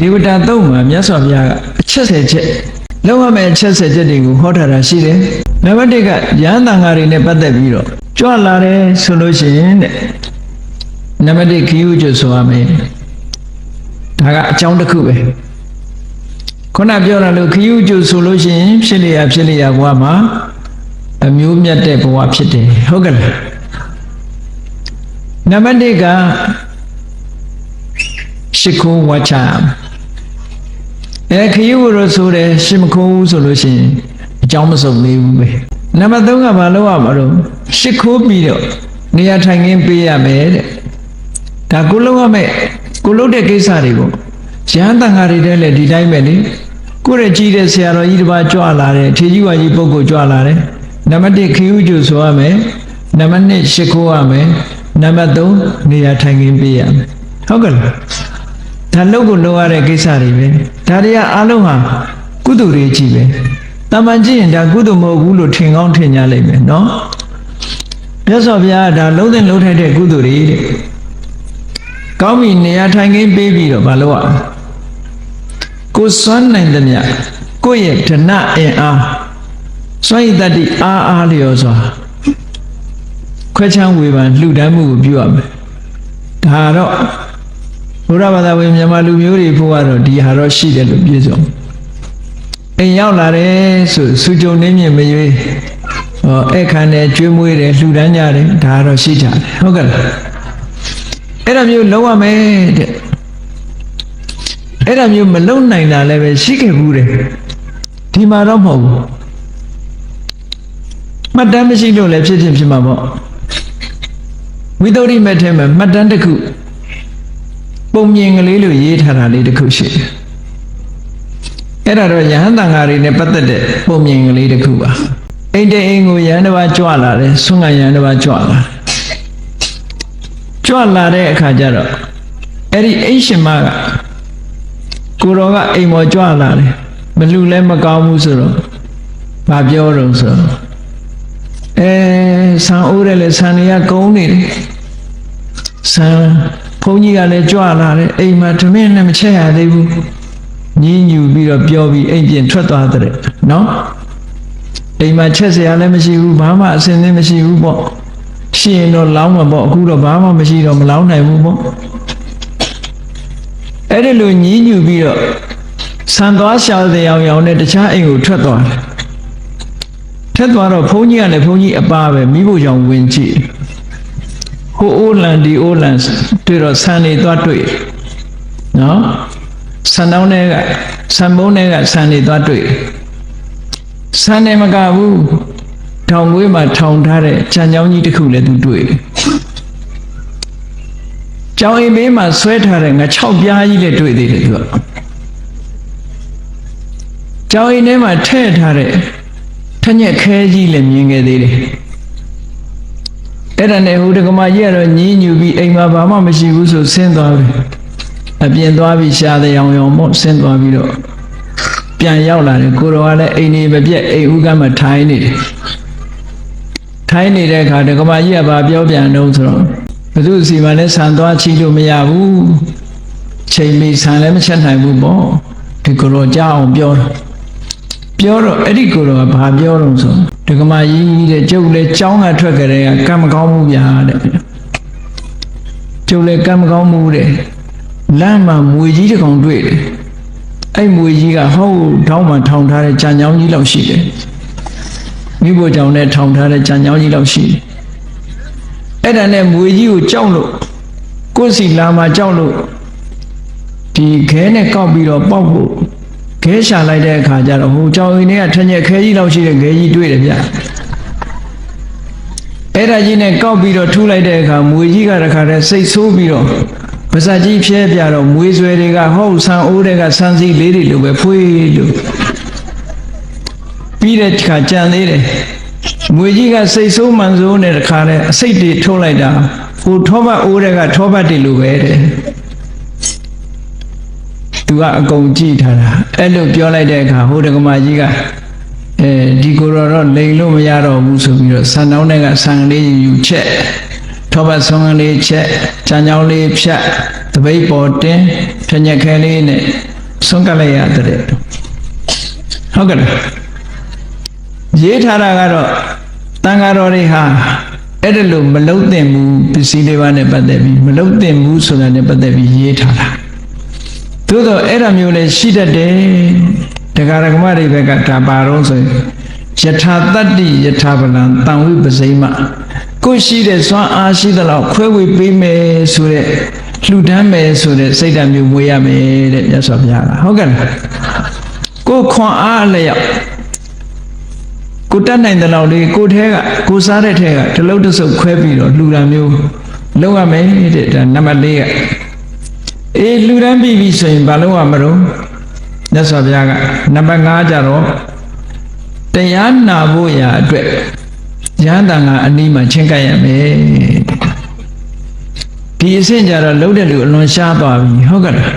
ဒီဝတ္တသုံးမှာမြတ်စွာဘုရားကအချက်ဆယ်ချက်လောက်ရမယ့်အချက်ဆယ်ချက်တွေကိုဟောထားတာရှိတယ်နံပါတ်1ကရဟန်းတန်ဃာတွေနဲ့ပတ်သက်ပြီးတော့ကြွလာတယ်ဆိုလို့ရှိရင်တဲ့နံပါတ်1ခီးဥကျွတ်ဆိုရမယ်ဒါကအကြောင်းတစ်ခုပဲခုနပြောရလို့ခီးဥကျွတ်ဆိုလို့ရှိရင်ဖြစ်လျာဖြစ်လျာဘဝမှာအမျိုးမြတ်တဲ့ဘဝဖြစ်တယ်ဟုတ်ကဲ့လားနံပါတ်1ကရှ िख ိုးဝါချာ အဲခရီးဝရဆိုတယ်ရှင်မခိုးဘူးဆိုလို့ရှိရင်အကြောင်းမစုံသေးဘူးပဲနံပါတ်3ကဘာလို့ရမှာတော့ရှ िख ိုးပြီးတော့နေရာထိုင်ခင်းပေးရမယ်တဲ့ဒါကိုလုံးရမယ်ကိုလုံးတဲ့ကိစ္စတွေပေါ့ရဟန်းတန်ဃာတွေတဲ့လည်းဒီတိုင်းပဲလေကိုယ့်ရဲ့ကြီးတဲ့ဆရာတော်ကြီးတစ်ပါးကြွလာတယ်ထေကြီးဝါကြီးပုဂ္ဂိုလ်ကြွလာတယ်နံပါတ်1ခရီးကျူဆိုရမယ်နံပါတ်2ရှ िख ိုးရမယ်နံပါတ်3နေရာထိုင်ခင်းပေးရမယ်ဟုတ်ကဲ့လား ဒါလုတ်ကိုလုပ်ရတဲ့ကိစ္စတွေပဲဒါတွေကအားလုံးဟာကုသိုလ်တွေကြီးပဲတာမန်ကြည့်ရင်ဒါကုသိုလ်မဟုတ်ဘူးလို့ထင်ကောင်းထင်ကြလိမ့်မယ်နော်မြတ်စွာဘုရားကဒါလုံးတဲ့လုံးထိုက်တဲ့ကုသိုလ်တွေတဲ့ကောင်းပြီနေရာထိုင်ခင်းပေးပြီးတော့မလုပ်ရဘူးကိုယ်စွမ်းနိုင်သမျှကိုယ့်ရဲ့ဓနအင်အားစွမ်းရည်တတ္တိအားအားလျော်စွာခွဲချမ်းဝေဖန်လှူဒန်းမှုကိုပြုရမယ်ဒါတော့ ဘုရားဘာသာဝင်မြန်မာလူမျိုးတွေဖို့ကတော့ဒီဟာတော့ရှိတယ်လို့ပြည့်စုံအိမ်ရောက်လာတယ်ဆိုစူကြုံနေမြင်မရွေးဟောအဲ့ခံတယ်ကျွေးမွေးတယ်လှူဒန်းကြတယ်ဒါကတော့ရှိကြတယ်ဟုတ်ကဲ့လားအဲ့ဒါမျိုးလုံးဝမယ်တဲ့အဲ့ဒါမျိုးမလုံနိုင်တာလည်းပဲရှိခဲ့ဘူးတဲ့ဒီမှာတော့မဟုတ်ဘူးမှတ်တမ်းမရှိလို့လည်းဖြစ်ဖြစ်ဖြစ်မှာပေါ့ဝိသုဒ္ဓိမဲ့ထဲမှာမှတ်တမ်းတစ်ခု ပုံမြင်ကလေးလို့ရေးထားတာလေးတစ်ခုရှိတယ်။အဲ့ဒါတော့ယဟန်တန်ဃာတွေနဲ့ပတ်သက်တဲ့ပုံမြင်ကလေးတစ်ခုပါ။အိမ်တဲ့အိမ်ကိုယဟန်တစ်ပါးကြွလာတယ်။ဆွမ်းကယဟန်တစ်ပါးကြွလာတယ်။ကြွလာတဲ့အခါကျတော့အဲ့ဒီအိမ်ရှင်မကကိုတော်ကအိမ်ပေါ်ကြွလာတယ်။မလူလဲမကောင်းဘူးဆိုတော့ဘာပြောတော့ဆိုတော့အဲဆံအိုးတယ်လေဆံတွေကကုန်းနေတယ်။ဆံ ဘုန်းကြီးကလည်းကြွလာတယ်အိမ်မှာသမင်းနဲ့မချက်ရသေးဘူးညင်းညူပြီးတော့ပြောပြီးအိမ်ပြင်ထွက်သွားတဲ့နော်အိမ်မှာချက်စရာလည်းမရှိဘူးဘာမှအစင်သေးမရှိဘူးပေါ့ရှိရင်တော့လောင်းမှာပေါ့အခုတော့ဘာမှမရှိတော့မလောင်းနိုင်ဘူးပေါ့အဲ့ဒီလိုညင်းညူပြီးတော့ဆန်သွားရှာတဲ့အောင်အောင်နဲ့တခြားအိမ်ကိုထွက်သွားတယ်ထက်သွားတော့ဘုန်းကြီးကလည်းဘုန်းကြီးအပါပဲမိဖို့ကြောင့်ဝင်ကြည့် ဟိုအိုးလန်ဒီအိုးလန်တွေ့တော့ဆန်နေသွားတွေ့နော်ဆန်တောင်းတွေကဆန်မုံတွေကဆန်နေသွားတွေ့ဆန်နေမကဘူးထောင်ဝေးမှာထောင်ထားတဲ့ကြံကြောင်းကြီးတစ်ခုလည်းသူတွေ့ကြောင်အိမ်ဘေးမှာဆွဲထားတဲ့ငါ6ပြားကြီးလည်းတွေ့သေးတယ်သူကကြောင်အိမ်ထဲမှာထည့်ထားတဲ့ထညက်ခဲကြီးလည်းမြင်ခဲ့သေးတယ် အဲ့ဒါနဲ့ဟိုတက္ကမကြီးကတော့ညင်းညူပြီးအိမ်မှာဘာမှမရှိဘူးဆိုဆင်းသွားပြီအပြင်သွားပြီးရှားတဲ့ရောင်ရောင်မို့ဆင်းသွားပြီးတော့ပြန်ရောက်လာတယ်ကိုတော်ကလည်းအိမ်နေမပြက်အိမ်ဥကမှထိုင်းနေတယ်ထိုင်းနေတဲ့အခါတက္ကမကြီးကဘာပြောပြန်တော့ဆိုတော့ဘသူစီမလည်းဆန်သွားချီလို့မရဘူးချိန်မီဆန်လည်းမချက်နိုင်ဘူးပေါ့ဒီကိုတော်ကြားအောင်ပြောတော့ပြောတော့အဲ့ဒီကိုတော့ဘာပြောတော့ဆို ဒကမာကြီးတဲ့ကျုပ်လည်းကြောင်းကထွက်ကြတဲ့ကကံမကောင်းမှုဗျာတဲ့ကျုပ်လည်းကံမကောင်းမှုတဲ့လမ်းမှာမွေကြီးတစ်ကောင်တွေ့တယ်အဲ့မွေကြီးကဟောက်ထောင်းမှထောင်ထားတဲ့ကြံကြောင်းကြီးလောက်ရှိတယ်မိဖို့ကြောင့်နဲ့ထောင်ထားတဲ့ကြံကြောင်းကြီးလောက်ရှိတယ်အဲ့ဒါနဲ့မွေကြီးကိုကြောက်လို့ကိုယ်စီလာမှာကြောက်လို့ဒီခဲနဲ့ကောက်ပြီးတော့ပေါက်ဖို့ ခဲရှာလိုက်တဲ့အခါကျတော့ဟိုကြောင်ရင်တွေကထညက်ခဲကြီးလောက်ရှိတဲ့ခဲကြီးတွေ့တယ်ဗျအဲ့ဒါကြီးနဲ့ကောက်ပြီးတော့ထူလိုက်တဲ့အခါမွေကြီးကတခါတည်းစိတ်ဆိုးပြီးတော့ပါဇက်ကြီးဖြဲပြတော့မွေဆွဲတွေကဟောက်ဆန်အိုးတွေကဆန်စီလေးတွေလိုပဲဖွေးလို့ပြီးတဲ့ခါကြံသေးတယ်မွေကြီးကစိတ်ဆိုးမှန်ဆိုးနဲ့တခါတည်းအစိတ်တွေထုတ်လိုက်တာဟိုထောပတ်အိုးတွေကထောပတ်တွေလိုပဲတဲ့ သူကအကုန်ကြည့်ထားတာအဲ့လိုပြောလိုက်တဲ့အခါဟိုတက္ကမကြီးကအဲဒီကိုယ်တော်တော့လိန်လို့မရတော့ဘူးဆိုပြီးတော့ဆန်တောင်းတဲ့ကဆန်လေးယူချက်ထောပတ်ဆုံးကလေးချက်ချမ်းချောင်းလေးဖြတ်တပိတ်ပေါ်တင်ဖြညက်ခဲလေးနဲ့ဆုံးကလိုက်ရတဲ့ဟုတ်ကဲ့လားရေးထားတာကတော့တန်ဃာတော်တွေဟာအဲ့ဒါလို့မလုံတင်ဘူးပစ္စည်းလေးပါးနဲ့ပတ်သက်ပြီးမလုံတင်ဘူးဆိုတာနဲ့ပတ်သက်ပြီးရေးထားတာ သို့တော့အဲ့ဒါမျိုးလည်းရှိတတ်တယ်တရားဓမ္မတွေဘက်ကဒါပါတော့ဆိုရင်ယထာတတ္တိယထာပလံတံဝိပစိမကိုရှိတဲ့စွမ်းအားရှိသလောက်ခွဲဝေပေးမယ်ဆိုတဲ့လှူဒန်းမယ်ဆိုတဲ့စိတ်ဓာတ်မျိုးမွေးရမယ်တဲ့မြတ်စွာဘုရားကဟုတ်ကဲ့လားကိုခွန်အားအလျောက်ကိုတတ်နိုင်တဲ့လောက်လေးကိုထဲကကိုစားတဲ့ထဲကတလုံးတစ်စုပ်ခွဲပြီးတော့လှူတာမျိုးလုပ်ရမယ်တဲ့ဒါနံပါတ်၄က အေးလှူဒန်းပြီးပြီဆိုရင်ဘာလုပ်ရမလို့မြတ်စွာဘုရားကနံပါတ်5ကျတော့တရားနာဖို့ရာအတွက်ရဟန္တာကအနီးမှာချင်းကပ်ရမယ်ဒီအဆင့်ကြတော့လှုပ်တဲ့လူအလွန်ရှားသွားပြီဟုတ်ကဲ့လား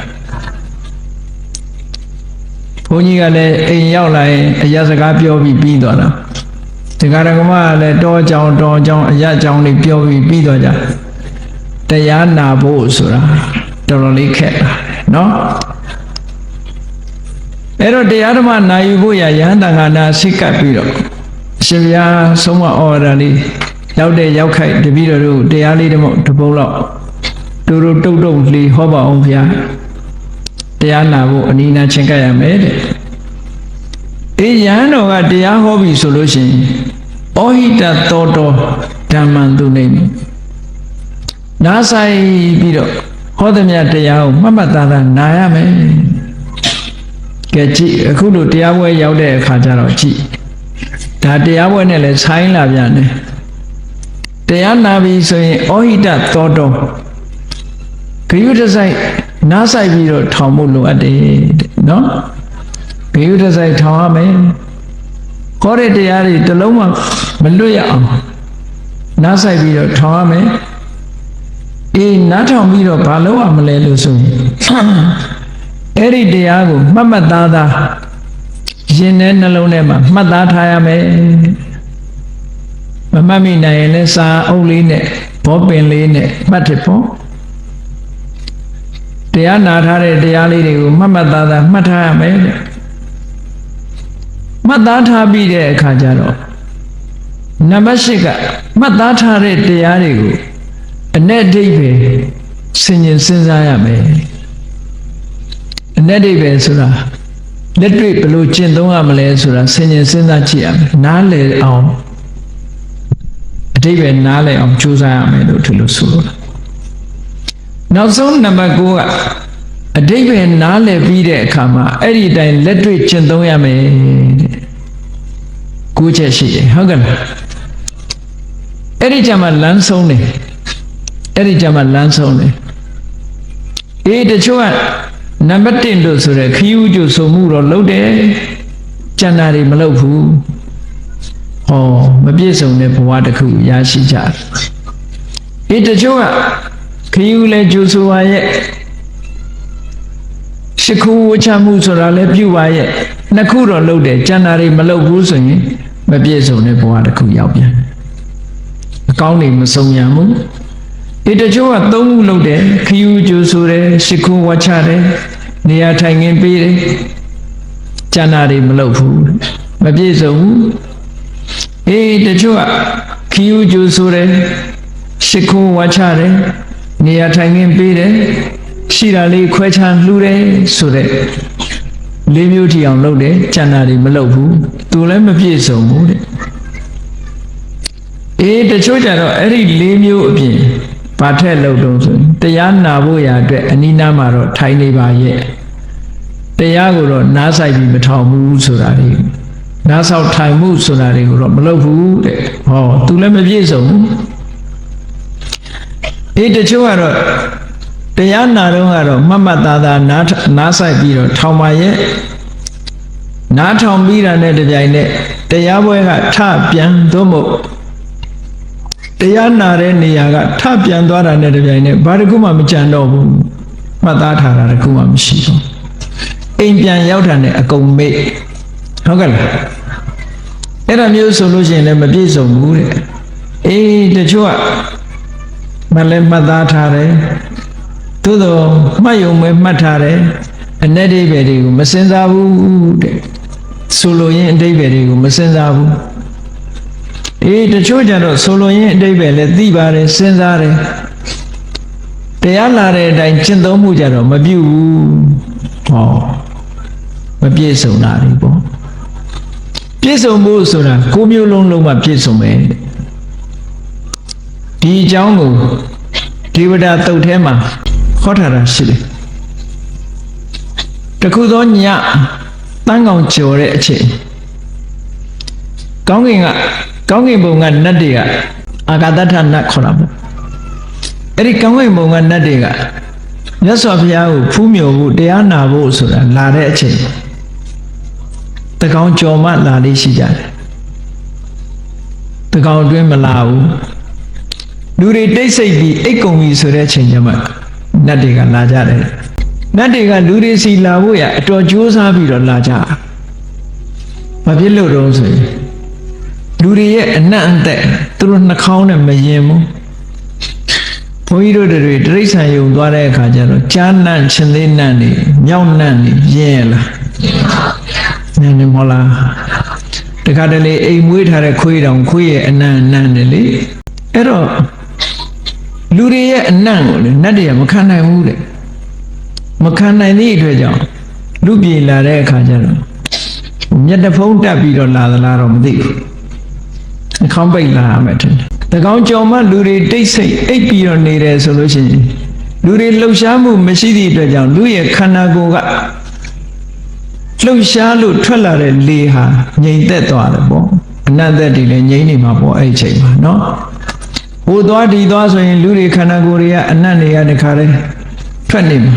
ဘုန်းကြီးကလည်းအိမ်ရောက်လာရင်အရာစကားပြောပြီးပြီးသွားတာတရားဓမ္မကလည်းတောကြောင်တောကြောင်အရာကြောင်တွေပြောပြီးပြီးသွားကြတရားနာဖို့ဆိုတာ တော်တော်လေးခက်တာနော်အဲ့တော့တရားဓမ္မနာယူဖို့ရယဟန္တာငါနာစိတ်ကပ်ပြီးတော့အရှင်ဘုရားဆုံးမဩဝါဒလေးရောက်တဲ့ရောက်ခိုက်တပည့်တော်တို့တရားလေးတစ်ပုဒ်တစ်ပုဒ်လောက်တို့တို့တုတ်တုတ်လေးဟောပါအောင်ဘုရားတရားနာဖို့အနိနာချင်းကပ်ရမယ်တဲ့အေးယဟန်တော်ကတရားဟောပြီဆိုလို့ရှိရင်ဩဟိတသောတောဓမ္မံသူနေပြီနားဆိုင်ပြီးတော့ ဟောသမျှတရားကိုမှတ်မှတ်သားသားနာရမယ်ကဲကြည့်အခုလိုတရားပွဲရောက်တဲ့အခါကျတော့ကြည့်ဒါတရားပွဲနဲ့လည်းဆိုင်းလာပြန်တယ်တရားနာပြီဆိုရင်ဩဟိတသောတောဂယုတဆိုင်နားဆိုင်ပြီးတော့ထောင်ဖို့လိုအပ်တယ်တဲ့နော်ဂယုတဆိုင်ထောင်ရမယ်ခေါ်တဲ့တရားတွေတစ်လုံးမှမလွတ်ရအောင်နားဆိုင်ပြီးတော့ထောင်ရမယ် အေးနားထောင်ပြီးတော့ဘာလုပ်ရမလဲလို့ဆိုရင်အဲ့ဒီတရားကိုမှတ်မှတ်သားသားရင်ထဲနှလုံးထဲမှာမှတ်သားထားရမယ်မမှတ်မိနိုင်ရင်လည်းစာအုပ်လေးနဲ့ဘောပင်လေးနဲ့မှတ်တယ်ပေါ့တရားနာထားတဲ့တရားလေးတွေကိုမှတ်မှတ်သားသားမှတ်ထားရမယ်တဲ့မှတ်သားထားပြီးတဲ့အခါကျတော့နံပါတ်၈ကမှတ်သားထားတဲ့တရားတွေကို အ내အဓိပ္ပာယ်ဆင်ញင်စဉ်းစားရမယ်အ내အဓိပ္ပာယ်ဆိုတာလက်တွေ့ဘယ်လိုကျင့်သုံးရမလဲဆိုတာဆင်ញင်စဉ်းစားကြည့်ရမယ်နားလည်အောင်အဓိပ္ပာယ်နားလည်အောင်ကြိုးစားရမယ်လို့ဒီလိုဆိုလိုတာနောက်ဆုံးနံပါတ်9ကအဓိပ္ပာယ်နားလည်ပြီးတဲ့အခါမှာအဲ့ဒီအတိုင်းလက်တွေ့ကျင့်သုံးရမယ်တဲ့ကိုချက်ရှိတယ်ဟုတ်ကဲ့လားအဲ့ဒီကြမှာလမ်းဆုံးတယ် အဲ့ဒီကြမှာလမ်းဆုံးတယ်အေးတချို့ကနံပါတ်1တို့ဆိုတဲ့ခီးဥကျဆိုမှုတော့လုပ်တယ်ကျန်တာတွေမလုပ်ဘူးဟောမပြည့်စုံတဲ့ဘဝတစ်ခုရရှိကြတယ်အေးတချို့ကခီးဥလဲကျိုးဆိုပါရဲ့ရှ िख ူဝချမှုဆိုတာလဲပြုပါရဲ့နှစ်ခုတော့လုပ်တယ်ကျန်တာတွေမလုပ်ဘူးဆိုရင်မပြည့်စုံတဲ့ဘဝတစ်ခုရောက်ပြန်အကောင်းတွေမစုံရဘူး ဒီတချို့ကသုံးခုလုပ်တယ်ခယူကျူဆိုတယ်ရှ िख ူဝချတယ်နေရာထိုင်ခင်းပေးတယ်ကျန်တာတွေမလုပ်ဘူးမပြည့်စုံဘူးအေးတချို့ကခယူကျူဆိုတယ်ရှ िख ူဝချတယ်နေရာထိုင်ခင်းပေးတယ်ရှိတာလေးခွဲခြားလှူတယ်ဆိုတဲ့လေးမျိုးထီအောင်လုပ်တယ်ကျန်တာတွေမလုပ်ဘူးသူလည်းမပြည့်စုံဘူးတဲ့အေးတချို့ကြတော့အဲ့ဒီလေးမျိုးအပြင် ဘာထက်လုပ်တော့ဆိုတရားနာဖို့ရာအတွက်အနိနာမှာတော့ထိုင်နေပါရဲ့တရားကိုတော့နားဆိုင်ပြီးမထောင်ဘူးဆိုတာတွေနားဆောက်ထိုင်မှုဆိုတာတွေကိုတော့မလုပ်ဘူးတဲ့ဟောသူလည်းမပြည့်စုံဘူးအေးတချို့ကတော့တရားနာတော့ကတော့မတ်မတ်သားသားနားနားဆိုင်ပြီးတော့ထောင်ပါရဲ့နားထောင်ပြီးတာနဲ့တပြိုင်နက်တရားပွဲကထပြန်သို့မဟုတ် တရားနာတဲ့နေရာကထပြန်သွားတာနဲ့တပြိုင်နက်ဘာတခုမှမကြံတော့ဘူးမှတ်သားထားတာတခုမှမရှိဘူးအိမ်ပြန်ရောက်တာနဲ့အကုန်မေ့ဟုတ်ကဲ့လားအဲ့ဒါမျိုးဆိုလို့ရှိရင်လည်းမပြည့်စုံဘူးတဲ့အေးတချို့ကမလည်းမှတ်သားထားတယ်သို့တော့မှတ်ယုံပဲမှတ်ထားတယ်အ내ဒိဗ္ဗေတွေကိုမစင်စားဘူးတဲ့ဆိုလိုရင်းအဓိပ္ပာယ်တွေကိုမစင်စားဘူး အေးတချို့ကြတော့ဆိုလိုရင်းအဓိပ္ပာယ်လည်းသိပါတယ်စဉ်းစားတယ်တရားလာတဲ့အတိုင်းကျင့်သုံးမှုကြတော့မပြုတ်ဘူးဟောမပြည့်စုံတာတွေပေါ့ပြည့်စုံဖို့ဆိုတာကိုးမျိုးလုံးလုံးမှပြည့်စုံမယ်ဒီအကြောင်းကိုဒေဝတာတုတ်ထဲမှာဟောထားတာရှိတယ်တခုသောညတန်းကောင်ကြော်တဲ့အချိန်ကောင်းကင်က ကောင်းကင်ဘုံကနတ်တွေကအာဂတထနတ်ခေါ်တာပေါ့အဲ့ဒီကောင်းကင်ဘုံကနတ်တွေကမြတ်စွာဘုရားကိုဖူးမြော်ဖို့တရားနာဖို့ဆိုတာလာတဲ့အချိန်တကောင်ကြော်မှလာလေးရှိကြတယ်တကောင်အတွင်းမလာဘူးလူတွေတိတ်ဆိတ်ပြီးအိတ်ကုံပြီးဆိုတဲ့အချိန်ကျမှနတ်တွေကလာကြတယ်နတ်တွေကလူတွေစီလာဖို့ရအတော်ကြိုးစားပြီးတော့လာကြဘာဖြစ်လို့တုံးဆိုရင် လူတွေရဲ့အနံ့အသက်သူတို့နှာခေါင်းနဲ့မရင်ဘူးဘုန်းကြီးတို့တွေတိရစ္ဆာန်ယုံသွားတဲ့အခါကျတော့ကြားနံ့ချင်းသေးနံ့နေမြောက်နံ့နေရင်ရလားနည်းနည်းမဟုတ်လားတခါတလေအိမ်မွေးထားတဲ့ခွေးတောင်ခွေးရဲ့အနံ့နံ့နေလေအဲ့တော့လူတွေရဲ့အနံ့ကိုလေနတ်တွေကမခံနိုင်ဘူးတဲ့မခံနိုင်သည့်အတွက်ကြောင့်လူပြေလာတဲ့အခါကျတော့မျက်တဖုံးတက်ပြီးတော့လာသလားတော့မသိဘူး နှာခေါင်းပိတ်လာရမယ်ထင်တယ်။တကောင်ကြော်မှလူတွေတိတ်ဆိတ်အိပ်ပြီးတော့နေတယ်ဆိုလို့ရှိရင်လူတွေလှုပ်ရှားမှုမရှိသည့်အတွက်ကြောင့်လူရဲ့ခန္ဓာကိုယ်ကလှုပ်ရှားလို့ထွက်လာတဲ့လေဟာငြိမ်သက်သွားတယ်ပေါ့။အနတ်သက်တွေလည်းငြိမ်နေမှာပေါ့အဲ့ဒီချိန်မှာနော်။ဟိုသွားဒီသွားဆိုရင်လူတွေခန္ဓာကိုယ်တွေကအနတ်တွေကတခါတည်းထွက်နေမှာ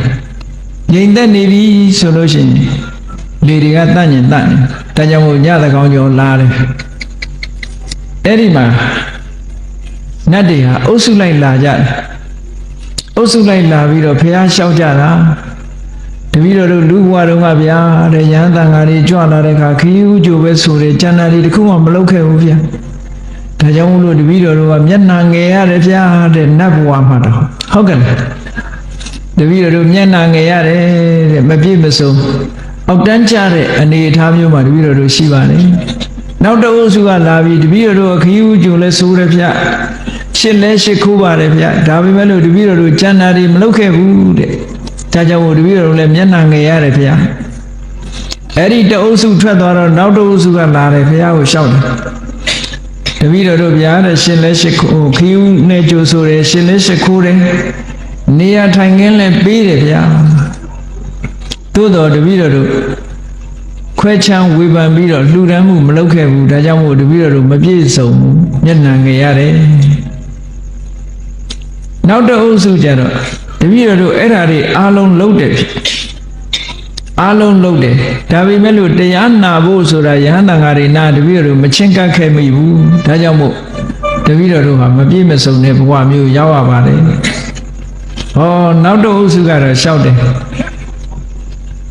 ။ငြိမ်သက်နေပြီဆိုလို့ရှိရင်လေတွေကတန့်ညင်တန့်နေ။ဒါကြောင့်မို့ညသကောင်ကြောလာတယ်။ အဲ့ဒီမှာနတ်တွေဟာအုပ်စုလိုက်လာကြတယ်အုပ်စုလိုက်လာပြီးတော့ဖះလျှောက်ကြတာတပည့်တော်တို့လူဘဝတုန်းကဗျာတဲ့ရဟန်းတန်ဃာတွေကြွလာတဲ့အခါခရီးဥကြိုပဲဆိုတယ်ကျန်တာတွေတခုမှမလုပ်ခဲ့ဘူးဗျာဒါကြောင့်မို့လို့တပည့်တော်တို့ကမျက်နှာငယ်ရတယ်ဗျာတဲ့နတ်ဘဝမှာတော့ဟုတ်ကဲ့လားတပည့်တော်တို့မျက်နှာငယ်ရတယ်တဲ့မပြည့်မစုံအောက်တန်းကျတဲ့အနေအထားမျိုးမှာတပည့်တော်တို့ရှိပါတယ် နောက်တအုပ်စုကလာပြီးတပည့်တော်တို့ခရီးဥကြိုလဲဆိုးတယ်ဗျာရှစ်လဲရှစ်ခိုးပါတယ်ဗျဒါပေမဲ့လို့တပည့်တော်တို့ကျန်တာတွေမလုပ်ခဲ့ဘူးတဲ့ဒါကြောင့်မို့တပည့်တော်တို့လည်းမျက်နှာငယ်ရတယ်ဗျအဲ့ဒီတအုပ်စုထွက်သွားတော့နောက်တအုပ်စုကလာတယ်ဘုရားကိုရှောက်တယ်တပည့်တော်တို့ဗျာတဲ့ရှစ်လဲရှစ်ခိုးခီးဦးနဲ့ကြိုဆိုတယ်ရှစ်လဲရှစ်ခိုးတယ်နေရာထိုင်ခင်းလည်းပေးတယ်ဗျာသို့တော်တပည့်တော်တို့ ခွဲချမ်းဝေဖန်ပြီးတော့လှူဒန်းမှုမလုပ်ခဲ့ဘူးဒါကြောင့်မို့တပည့်တော်တို့မပြည့်စုံဘူးမျက်နှာငယ်ရတယ်နောက်တစ်အုပ်စုကြတော့တပည့်တော်တို့အဲ့ဓာတွေအားလုံးလုံးတယ်ဖြစ်အားလုံးလုံးတယ်ဒါပေမဲ့လို့တရားနာဖို့ဆိုတာယဟန်တန်ဃာတွေနာတပည့်တော်တို့မချင်းကပ်ခဲ့မိဘူးဒါကြောင့်မို့တပည့်တော်တို့ဟာမပြည့်မစုံတဲ့ဘဝမျိုးရောက်ရပါတယ်ဟောနောက်တစ်အုပ်စုကတော့ရှောက်တယ်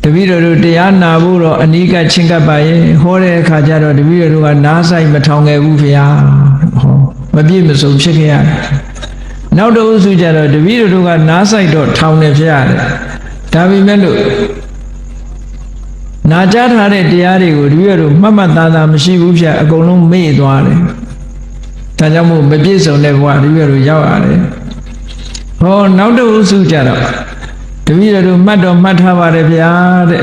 တပည့်တော်တို့တရားနာဖို့တော့အနိကချင်းကပ်ပါရဲ့ဟောတဲ့အခါကျတော့တပည့်တော်တို့ကနားဆိုင်မထောင်ခဲ့ဘူးဖေဟာဟောမပြည့်မစုံဖြစ်ခဲ့ရတယ်နောက်တစ်စုကြတော့တပည့်တော်တို့ကနားဆိုင်တော့ထောင်နေဖြစ်ရတယ်ဒါပေမဲ့လို့နာကြားထားတဲ့တရားတွေကိုတပည့်တော်တို့မှတ်မှတ်သားသားမရှိဘူးဖြစ်အကုန်လုံးမေ့သွားတယ်ဒါကြောင့်မို့မပြည့်စုံတဲ့ဘဝတပည့်တော်တို့ရောက်ရတယ်ဟောနောက်တစ်စုကြတော့ တပည့်တော်တို့မှတ်တော့မှတ်ထားပါတယ်ဗျာတဲ့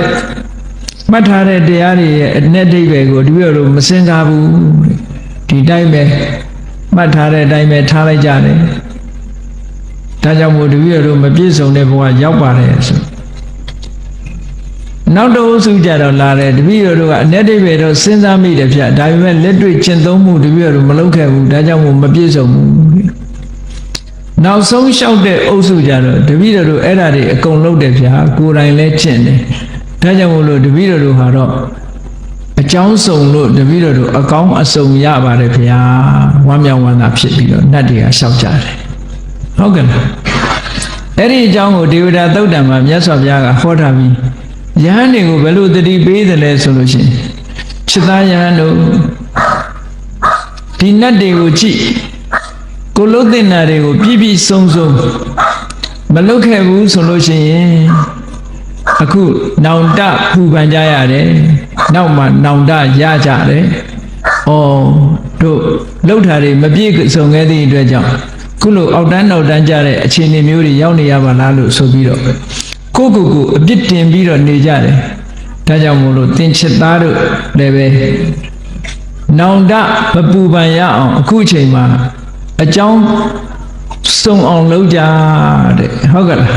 မှတ်ထားတဲ့တရားတွေရဲ့အ내ဒိဗ္ဗေကိုတပည့်တော်တို့မစင်စားဘူးဒီတိုင်းပဲမှတ်ထားတဲ့အတိုင်းပဲထားလိုက်ကြတယ်ဒါကြောင့်မို့တပည့်တော်တို့မပြည့်စုံတဲ့ဘဝရောက်ပါတယ်ဆိုနောက်တော့စုကြတော့လာတယ်တပည့်တော်တို့ကအ내ဒိဗ္ဗေတော့စဉ်းစားမိတယ်ဗျဒါပေမဲ့လက်တွေ့ကျင့်သုံးမှုတပည့်တော်တို့မလုပ်ခဲ့ဘူးဒါကြောင့်မို့မပြည့်စုံဘူး နောက်ဆုံးလျှောက်တဲ့အုပ်စုကြတော့တပည့်တော်တို့အဲ့ဓာတွေအကုန်လုပ်တယ်ဗျာကိုယ်တိုင်လဲကျင့်တယ်ဒါကြောင့်မို့လို့တပည့်တော်တို့ဟာတော့အကြောင်းစုံလို့တပည့်တော်တို့အကောင်းအစုံရပါတယ်ဗျာဝမ်းမြောက်ဝမ်းသာဖြစ်ပြီးတော့နတ်တွေကလျှောက်ကြတယ်ဟုတ်ကဲ့လားအဲ့ဒီအကြောင်းကိုဒေဝတာသုတ်တံမှာမြတ်စွာဘုရားကဟောထားပြီးယဟန်တွေကိုဘယ်လိုတတိပေးတယ်လဲဆိုလို့ရှိရင်ခြေသားယဟန်တို့ဒီနတ်တွေကိုကြည့် ကိုလှုပ်တင်တာတွေကိုပြည့်ပြည့်စုံစုံမလှုပ်ခဲ့ဘူးဆိုလို့ရှိရင်အခုနောင်တပူပန်ကြရတယ်နောက်မှနောင်တရကြတယ်ဩတို့လှုပ်တာတွေမပြည့်စုံခဲ့သည့်အတွက်ကြောင့်ခုလိုအောက်တန်းနောက်တန်းကြတဲ့အခြေအနေမျိုးတွေရောက်နေရပါလားလို့ဆိုပြီးတော့ကိုယ့်ကိုယ်ကိုအပြစ်တင်ပြီးတော့နေကြတယ်ဒါကြောင့်မို့လို့သင်ချစ်သားတို့လည်းပဲနောင်တမပူပန်ရအောင်အခုအချိန်မှာ အကြောင်းစုံအောင်လုပ်ကြတဲ့ဟုတ်ကဲ့လား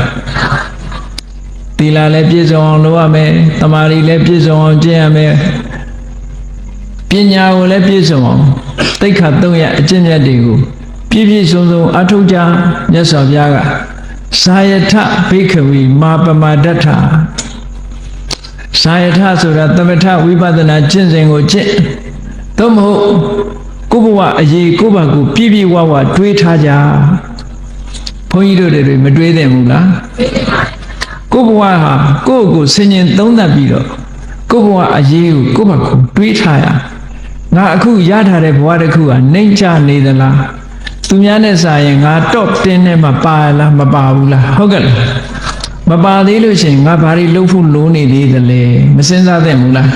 သီလလည်းပြည့်စုံအောင်လုပ်ရမယ်တမာရီလည်းပြည့်စုံအောင်ကျင့်ရမယ်ပညာကိုလည်းပြည့်စုံအောင်တိတ်ခါသုံးရအကျင့်မြတ်တွေကိုပြည့်ပြည့်စုံစုံအထောက်ကြမြတ်စွာဘုရားကသာယထဘိခဝီမာပမာဒဋ္ဌာသာယထဆိုတာသမထဝိပဿနာကျင့်စဉ်ကိုကျင့်သို့မဟုတ် ကိုယ့်ဘဝအရေးကိုယ့်ဘာကိုပြည့်ပြည့်ဝဝတွေးထားကြဘုန်းကြီးတို့တွေမတွေးသင့်ဘူးလားကိုယ့်ဘဝဟာကိုယ့်ကိုယ်ဆင်ញင်သုံးသပ်ပြီးတော့ကိုယ့်ဘဝအရေးကိုကိုယ့်ဘာကိုတွေးထားရငါအခုရထားတဲ့ဘဝတစ်ခုဟာနှိမ့်ချနေသလားသူများနဲ့စာရင်ငါ top 10နဲ့မှာပါလားမပါဘူးလားဟုတ်ကဲ့လားမပါသေးလို့ရှိရင်ငါဘာတွေလုပ်ဖို့လိုနေသေးသလဲမစင်စားသင့်ဘူးလား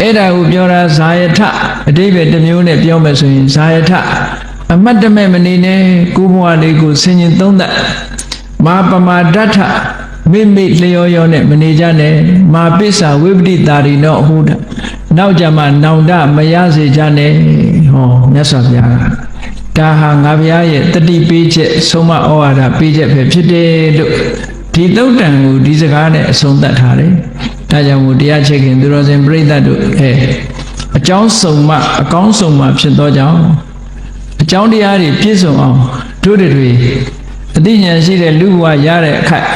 အဲ့ဒါကိုပြောတာဇာယထအတိပ္ပယ်တစ်မျိုးနဲ့ပြောမယ်ဆိုရင်ဇာယထအမတ်တမဲ့မနေနဲ့ကိုဘဝလေးကိုဆင်ញင်သုံးသပ်မာပမာဒဋ္ဌမိမိလျော်ရောနဲ့မနေကြနဲ့မာပစ္စာဝိပတိတာရိနောဟုတ်တာနောက်ကြမှာနောင်တမရစေကြနဲ့ဟောမြတ်စွာဘုရားကဒါဟာငါဘုရားရဲ့တတိပေးချက်ဆုံးမဩဝါဒပေးချက်ပဲဖြစ်တယ်လို့ဒီသုတ်တန်ကိုဒီစကားနဲ့အဆုံးသတ်ထားတယ်။ ဒါကြောင့်မို့တရားချက်ခင်သူတော်စင်ပြိဿတ်တို့အဲအကြောင်းစုံမှအကောင်းဆုံးမှဖြစ်သောကြောင့်အကြောင်းတရားတွေပြည့်စုံအောင်တို့တွေအသိဉာဏ်ရှိတဲ့လူဘဝရတဲ့အခိုက်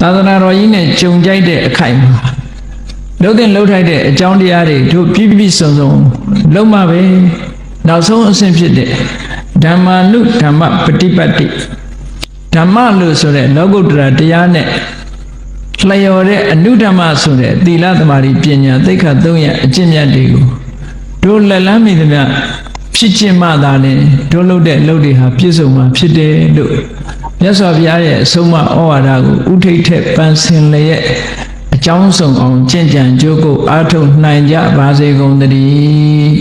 သာသနာတော်ကြီးနဲ့ကြုံကြိုက်တဲ့အခိုက်မှာလှုပ်တဲ့လှုပ်ထိုက်တဲ့အကြောင်းတရားတွေတို့ပြည့်ပြည့်စုံစုံလုံးမပဲနောက်ဆုံးအဆင့်ဖြစ်တဲ့ဓမ္မာနုဓမ္မပฏิပတ်တိဓမ္မလို့ဆိုတဲ့လောကုတ္တရာတရားနဲ့ လျော်တဲ့အနုဓမ္မဆိုတဲ့သီလသမารိပညာသိက္ခာ၃ရအကျင့်မြတ်တွေကိုတို့လက်လန်းမိသမျှဖြစ်ခြင်းမှသာလေတို့လုပ်တဲ့လုပ်တွေဟာပြည့်စုံမှာဖြစ်တယ်လို့မြတ်စွာဘုရားရဲ့အဆုံးအမဩဝါဒကိုဥထိတ်ထက်ပန်းစင်လျက်အကြောင်းဆုံးအောင်ကြင်ကြံကြိုးကိုအားထုတ်နိုင်ကြပါစေကုန်သတည်း